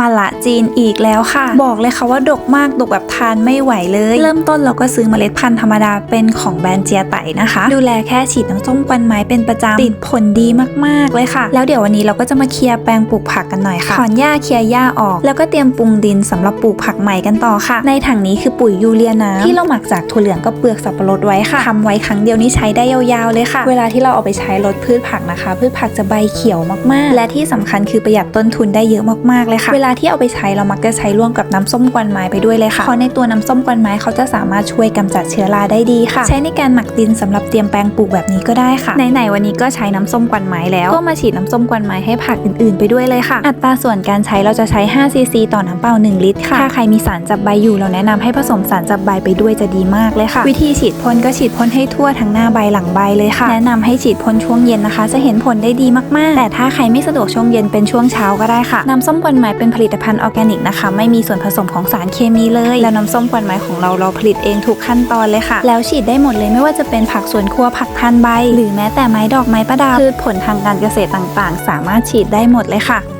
มาละจีนอีกแล้วค่ะ บอกเลยค่ะว่าดกมากดกแบบทานไม่ไหวเลย เริ่มต้นเราก็ซื้อเมล็ดพันธุ์ธรรมดาเป็นของแบรนด์เจียไตนะคะ ดูแลแค่ฉีดน้ำส้มควันไม้เป็นประจำติดผลดีมากๆเลยค่ะ แล้วเดี๋ยววันนี้เราก็จะมาเคลียร์แปลงปลูกผักกันหน่อยค่ะถอนหญ้าเคลียร์หญ้าออก แล้วก็เตรียมปรุงดินสำหรับปลูกผักใหม่กันต่อค่ะ ในถังนี้คือปุ๋ยยูเรียน้ำที่เราหมักจากถั่วเหลืองกับเปลือกสับปะรดไว้ค่ะทำไว้ครั้งเดียวนี้ใช้ได้ยาวๆเลยค่ะ เวลาที่เราเอาไปใช้ลดพืชผักนะคะ พืชผักจะใบเขียวมากๆ และที่สำคัญคือประหยัดต้นทุนได้เยอะมากๆเลยค่ะเวลาาที่เอาไปใช้เรามักจะใช้ร่วมกับน้ำส้มกวนไม้ไปด้วยเลยค่ะเพราะในตัวน้ำส้มกวนไม้เขาจะสามารถช่วยกำจัดเชื้อราได้ดีค่ะ ใช้ในการหมักดินสำหรับเตรียมแปลงปลูกแบบนี้ก็ได้ค่ะไหนๆวันนี้ก็ใช้น้ำส้มกวนไม้แล้วก็มาฉีดน้ำส้มกวนไม้ให้ผักอื่นๆ ไปด้วยเลยค่ะ อัตราส่วนการใช้เราจะใช้5ซีซีต่อน้ำเปล่า 1 ลิตรค่ะถ้าใครมีสารจับใบอยู่เราแนะนำให้ผสมสารจับใบไปด้วยจะดีมากเลยค่ะ วิธีฉีดพ่นก็ฉีดพ่นให้ทั่วทั้งหน้าใบหลังใบเลยค่ะ แนะนำให้ฉีดพ่นช่วงเย็นนะคะ จะเห็นผลได้ดีมากๆ แต่ถ้าใครไม่สะดวกช่วงเย็นเป็นช่วงเช้าก็ได้ค่ะน้ำส้มกวนไม้เป็นผลิตภัณฑ์ออร์แกนิกนะคะ ไม่มีส่วนผสมของสารเคมีเลย แล้วน้ำส้มกวนไม้ของเราเราผลิตเองทุกขั้นตอนเลยค่ะ แล้วฉีดได้หมดเลยไม่ว่าจะเป็นผักสวนครัวผักทานใบ หรือแม้แต่ไม้ดอกไม้ประดับพืชผลทางการเกษตรต่างๆ สามารถฉีดได้หมดเลยค่ะ